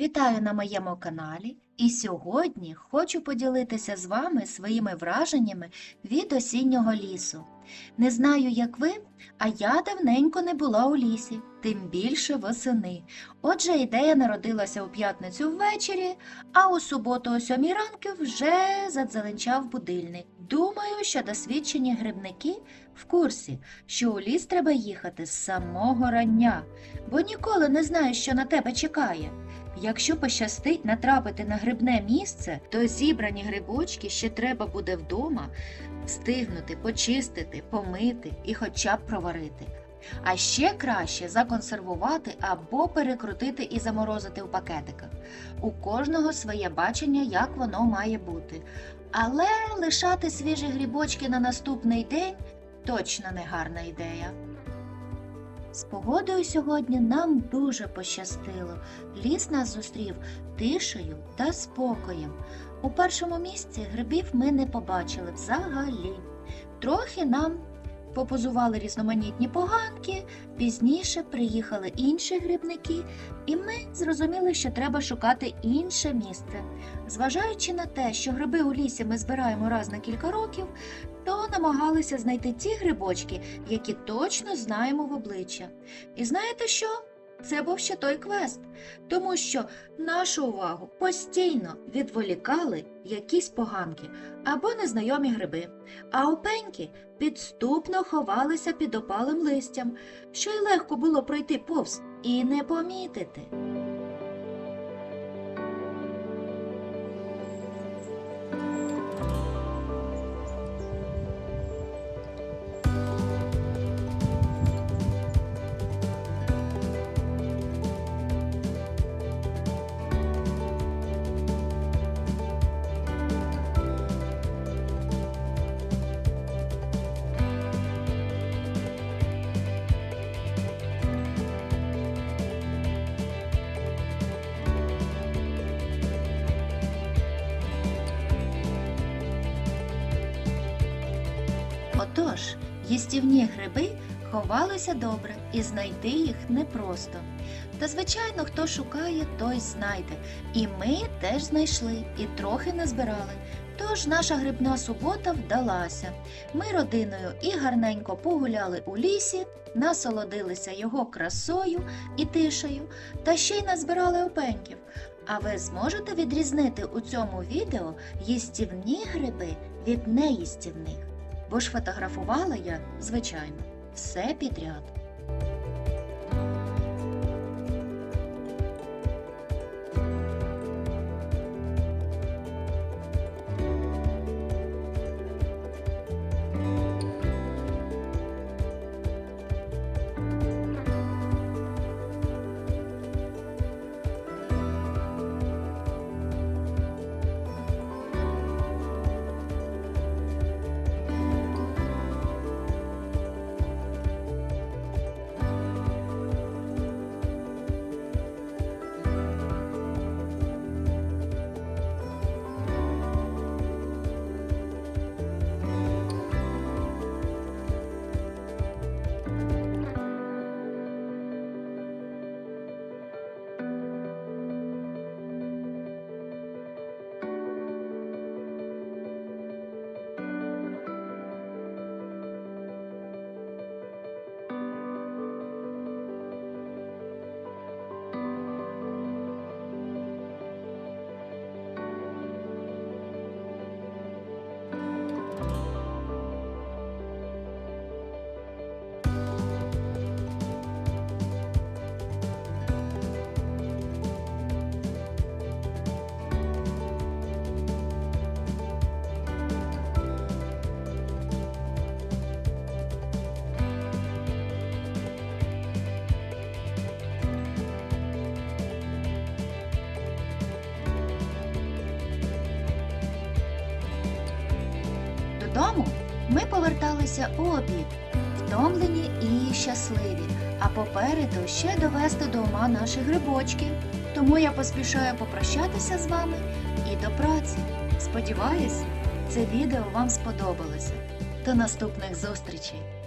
Вітаю на моєму каналі і сьогодні хочу поділитися з вами своїми враженнями від осіннього лісу. Не знаю, як ви, а я давненько не була у лісі, тим більше восени. Отже, ідея народилася у п'ятницю ввечері, а у суботу о сьомій ранку вже задзеленчав будильник. Думаю, що досвідчені грибники в курсі, що у ліс треба їхати з самого рання, бо ніколи не знаєш, що на тебе чекає. Якщо пощастить натрапити на грибне місце, то зібрані грибочки ще треба буде вдома встигнути почистити, помити і хоча б проварити. А ще краще законсервувати або перекрутити і заморозити в пакетиках. У кожного своє бачення, як воно має бути. Але лишати свіжі грибочки на наступний день точно не гарна ідея. З погодою сьогодні нам дуже пощастило. Ліс нас зустрів тишею та спокоєм. У першому місці грибів ми не побачили взагалі. Трохи нам попозували різноманітні поганки, пізніше приїхали інші грибники, і ми зрозуміли, що треба шукати інше місце. Зважаючи на те, що гриби у лісі ми збираємо раз на кілька років, то намагалися знайти ті грибочки, які точно знаємо в обличчя. І знаєте що? Це був ще той квест, тому що нашу увагу постійно відволікали якісь поганки або незнайомі гриби, а опеньки підступно ховалися під опалим листям, що й легко було пройти повз і не помітити. Отож, їстівні гриби ховалися добре, і знайти їх непросто. Та, звичайно, хто шукає, той знайде. І ми теж знайшли і трохи назбирали. Тож наша грибна субота вдалася. Ми родиною і гарненько погуляли у лісі, насолодилися його красою і тишею, та ще й назбирали опеньків. А ви зможете відрізнити у цьому відео їстівні гриби від неїстівних? Бо ж фотографувала я, звичайно, все підряд. Додому ми поверталися у обід, втомлені і щасливі, а попереду ще довести до ума наші грибочки. Тому я поспішаю попрощатися з вами і до праці. Сподіваюся, це відео вам сподобалося. До наступних зустрічей!